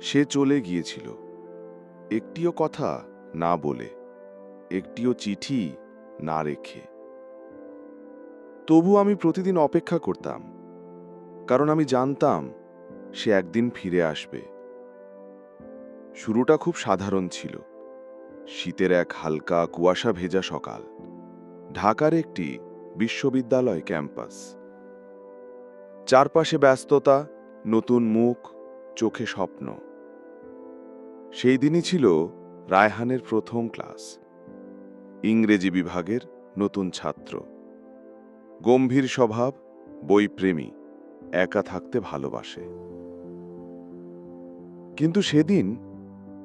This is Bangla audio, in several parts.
সে চলে গিয়েছিল। একটিও কথা না বলে, একটিও চিঠি না রেখে। তবু আমি প্রতিদিন অপেক্ষা করতাম, কারণ আমি জানতাম সে একদিন ফিরে আসবে। শুরুটা খুব সাধারণ ছিল। শীতের এক হালকা কুয়াশা ভেজা সকাল, ঢাকার একটি বিশ্ববিদ্যালয় ক্যাম্পাস। চারপাশে ব্যস্ততা, নতুন মুখ চোখে স্বপ্ন। সেই দিনই ছিল রায়হানের প্রথম ক্লাস। ইংরেজি বিভাগের নতুন ছাত্র। গম্ভীর স্বভাব, বইপ্রেমী, একা থাকতে ভালোবাসে। কিন্তু সেদিন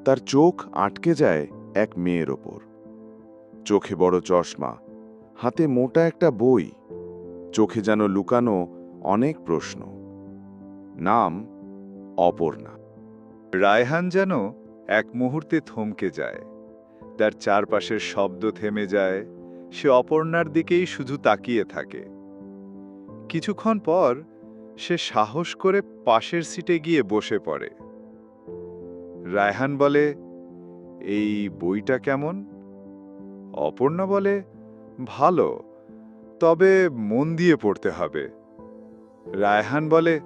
তার চোখ আটকে যায় এক মেয়ের ওপর। চোখে বড় চশমা, হাতে মোটা একটা বই, চোখে যেন লুকানো অনেক প্রশ্ন। নাম অপর্ণা। রায়হান যেন এক মুহূর্তে থমকে যায়। তার চারপাশের শব্দ থেমে যায়, সে অপর্ণার দিকেই শুধু তাকিয়ে থাকে। কিছুক্ষণ পর সে সাহস করে পাশের সিটে গিয়ে বসে পড়ে। রায়হান বলে, এই বইটা কেমন? অপর্ণা বলে, ভালো, তবে মন দিয়ে পড়তে হবে। রায়হান বলে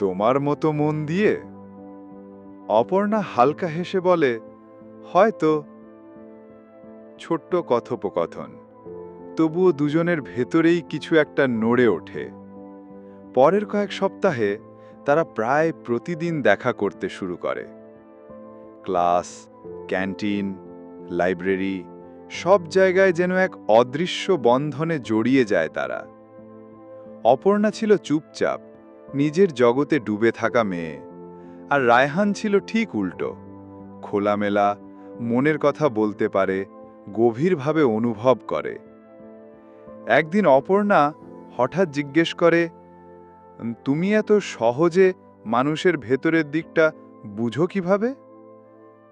তোমার মতো মন দিয়ে? অপর্ণা হালকা হেসে বলে, হয়তো। ছোট্ট কথোপকথন। তবুও দুজনের ভেতরেই কিছু একটা নড়ে ওঠে। পরের কয়েক সপ্তাহে তারা প্রায় প্রতিদিন দেখা করতে শুরু করে। ক্লাস, ক্যান্টিন, লাইব্রেরি, সব জায়গায় যেন এক অদৃশ্য বন্ধনে জড়িয়ে যায় তারা। অপর্ণা ছিল চুপচাপ। নিজের জগতে ডুবে থাকা মেয়ে। আর রায়হান ছিল ঠিক উল্টো। খোলামেলা, মনের কথা বলতে পারে, গভীরভাবে অনুভব করে। একদিন অপর্ণা হঠাৎ জিজ্ঞেস করে, তুমি এত সহজে মানুষের ভেতরের দিকটা বুঝো কীভাবে?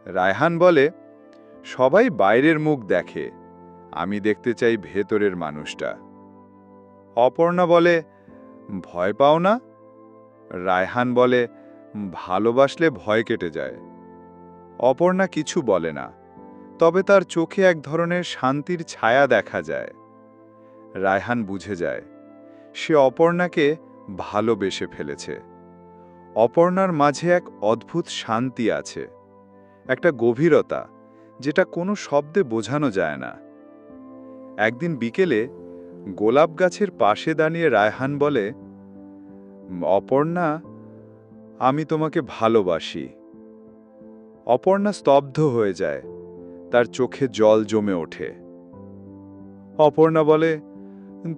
রায়হান বলে, সবাই বাইরের মুখ দেখে। আমি দেখতে চাই ভেতরের মানুষটা। অপর্ণা বলে, ভয় পাও না রায়হান বলে, ভালোবাসলে ভয় কেটে যায়। অপর্ণা কিছু বলে না, তবে তার চোখে এক ধরনের শান্তির ছায়া দেখা যায়। রায়হান বুঝে যায়, সে অপর্ণাকে ভালোবেসে ফেলেছে। অপর্ণার মাঝে এক অদ্ভুত শান্তি আছে, একটা গভীরতা যেটা কোনো শব্দে বোঝানো যায় না। একদিন বিকেলে গোলাপ গাছের পাশে দাঁড়িয়ে রায়হান বলে অপর্ণা, আমি তোমাকে ভালোবাসি। অপর্ণা স্তব্ধ হয়ে যায়, তার চোখে জল জমে ওঠে। অপর্ণা বলে,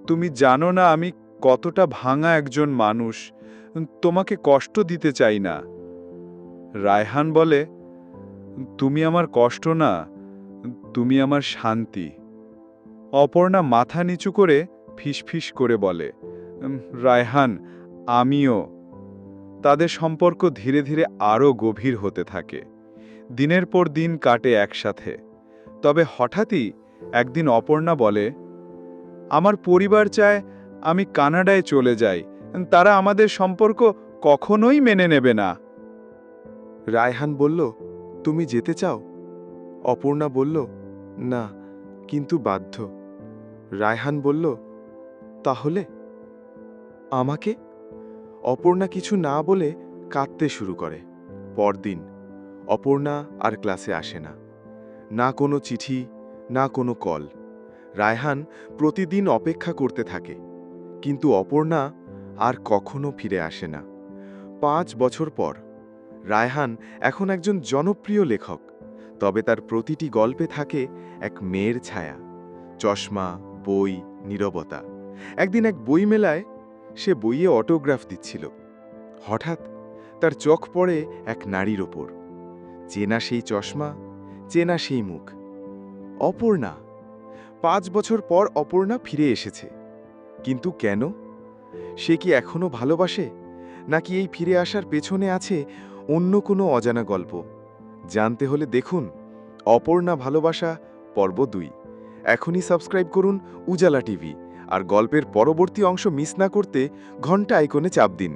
তুমি জানো না আমি কতটা ভাঙা একজন মানুষ, তোমাকে কষ্ট দিতে চাই না। রায়হান বলে, তুমি আমার কষ্ট না, তুমি আমার শান্তি। অপর্ণা মাথা নিচু করে ফিসফিস করে বলে রায়হান আমিও। তাদের সম্পর্ক ধীরে ধীরে আরও গভীর হতে থাকে। দিনের পর দিন কাটে একসাথে। তবে হঠাৎই একদিন অপর্ণা বলে, আমার পরিবার চায় আমি কানাডায় চলে যাই। তারা আমাদের সম্পর্ক কখনোই মেনে নেবে না। রায়হান বলল, তুমি যেতে চাও? অপর্ণা বলল, না, কিন্তু বাধ্য। রায়হান বলল, তাহলে? আমাকে? অপর্ণা কিছু না বলে কাঁদতে শুরু করে। পরদিন অপর্ণা আর ক্লাসে আসে না। না কোনো চিঠি, না কোনো কল। রায়হান প্রতিদিন অপেক্ষা করতে থাকে। কিন্তু অপর্ণা আর কখনো ফিরে আসে না। পাঁচ বছর পর রায়হান এখন একজন জনপ্রিয় লেখক। তবে তার প্রতিটি গল্পে থাকে এক মেয়ের ছায়া। চশমা, বই, নীরবতা। একদিন এক বইমেলায় সে বইয়ে অটোগ্রাফ দিচ্ছিল। হঠাৎ তার চোখ পড়ে এক নারীর ওপর। চেনা সেই চশমা, চেনা সেই মুখ। অপর্ণা। পাঁচ বছর পর অপর্ণা ফিরে এসেছে। কিন্তু কেন? সে কি এখনও ভালোবাসে? নাকি এই ফিরে আসার পেছনে আছে অন্য কোনো অজানা গল্প? জানতে হলে দেখুন, অপর্ণা ভালোবাসা, পর্ব দুই। এখনই সাবস্ক্রাইব করুন উজালা টিভি। আর গল্পের পরবর্তী অংশ মিস না করতে ঘণ্টা আইকনে চাপ দিন।